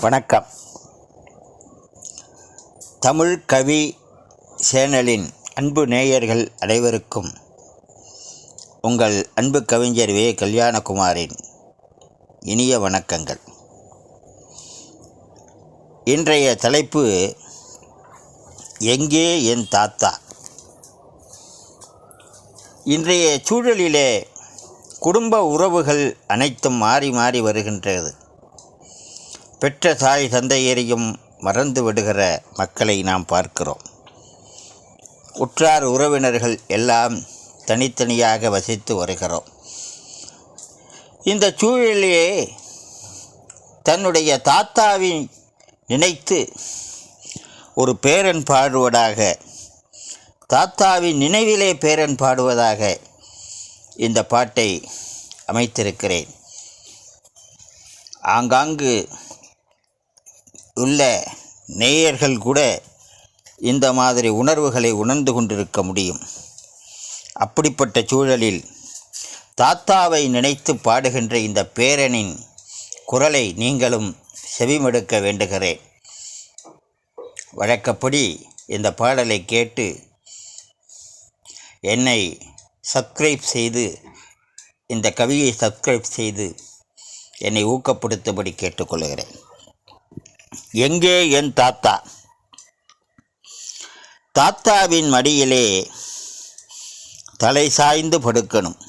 வணக்கம். தமிழ் கவி சேனலின் அன்பு நேயர்கள் அனைவருக்கும் உங்கள் அன்பு கவிஞர் வே. கல்யாணகுமாரின் இனிய வணக்கங்கள். இன்றைய தலைப்பு எங்கே என் தாத்தா? இன்றைய சூழலிலே குடும்ப உறவுகள் அனைத்தும் மாறி மாறி வருகின்றது. பெற்ற தாய் தந்தையரையும் மறந்து விடுகிற மக்களை நாம் பார்க்கிறோம். உற்றார் உறவினர்கள் எல்லாம் தனித்தனியாக வசித்து வருகிறோம். இந்த சூழலிலே தன்னுடைய தாத்தாவை நினைத்து ஒரு பேரன் பாடுவதாக தாத்தாவின் நினைவிலே பேரன் பாடுவதாக இந்த பாட்டை அமைத்திருக்கிறேன். ஆங்காங்கு உள்ள நேயர்கள் கூட இந்த மாதிரி உணர்வுகளை உணர்ந்து கொண்டிருக்க முடியும். அப்படிப்பட்ட சூழலில் தாத்தாவை நினைத்து பாடுகின்ற இந்த பேரனின் குரலை நீங்களும் செவிமடுக்க வேண்டுகிறேன். வழக்கப்படி இந்த பாடலை கேட்டு என்னை சப்ஸ்கிரைப் செய்து இந்த கவியை சப்ஸ்கிரைப் செய்து என்னை ஊக்கப்படுத்தும்படி கேட்டுக்கொள்கிறேன். எங்கே என் தாத்தா? தாத்தாவின் மடியிலே தலை சாய்ந்து படுக்கணும்.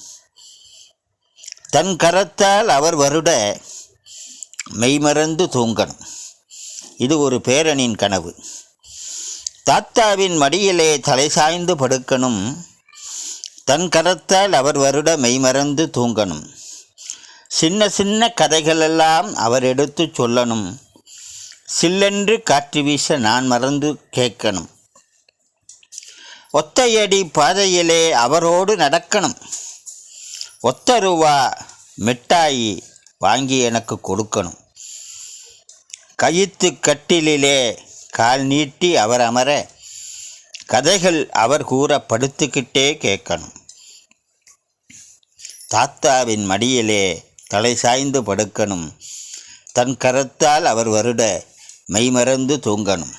தன் கரத்தால் அவர் வருட மெய்மறந்து தூங்கணும். இது ஒரு பேரனின் கனவு. தாத்தாவின் மடியிலே தலை சாய்ந்து படுக்கணும். தன் கரத்தால் அவர் வருட மெய்மறந்து தூங்கணும். சின்ன சின்ன கதைகளெல்லாம் அவர் எடுத்து சொல்லணும். சில்லென்று காற்று வீச நான் மறந்து கேட்கணும். ஒத்தையடி பாதையிலே அவரோடு நடக்கணும். ஒத்த ரூபா மிட்டாயி வாங்கி எனக்கு கொடுக்கணும். கயித்து கட்டிலிலே கால் நீட்டி அவர் அமர கதைகள் அவர் கூற படுத்துக்கிட்டே கேட்கணும். தாத்தாவின் மடியிலே தலை சாய்ந்து படுக்கணும். தன் கரத்தால் அவர் வருட மெய்மறந்து தூங்கணும்.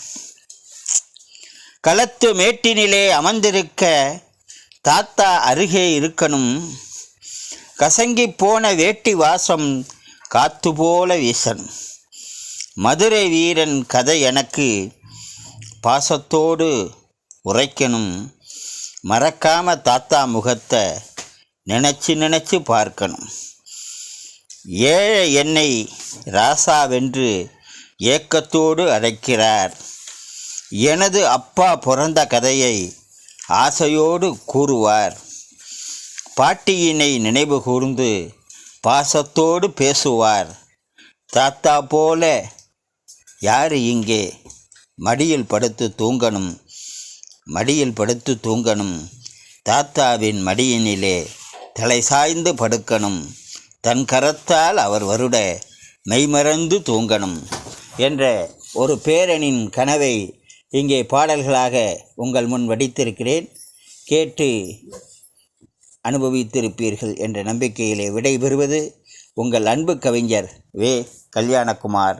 களத்து மேட்டினிலே அமர்ந்திருக்க தாத்தா அருகே இருக்கணும். கசங்கி போன வேட்டி வாசம் காத்து போல வீசணும். மதுரை வீரன் கதை எனக்கு பாசத்தோடு உரைக்கணும். மறக்காம தாத்தா முகத்தை நினச்சி நினச்சி பார்க்கணும். ஏழை என்னை ராசாவென்று ஏக்கத்தோடு அழைக்கிறார். எனது அப்பா பிறந்த கதையை ஆசையோடு கூறுவார். பாட்டியினை நினைவு கூர்ந்து பாசத்தோடு பேசுவார். தாத்தா போல யார் இங்கே? மடியில் படுத்து தூங்கணும். மடியில் படுத்து தூங்கணும். தாத்தாவின் மடியினிலே தலை சாய்ந்து படுக்கணும். தன் கரத்தால் அவர் வருட மெய்மறந்து தூங்கணும். என்ற ஒரு பேரனின் கனவை இங்கே பாடல்களாக உங்கள் முன் வடித்திருக்கிறேன். கேட்டு அனுபவித்திருப்பீர்கள் என்ற நம்பிக்கையிலே விடைபெறுவது உங்கள் அன்பு கவிஞர் வே கல்யாணகுமார்.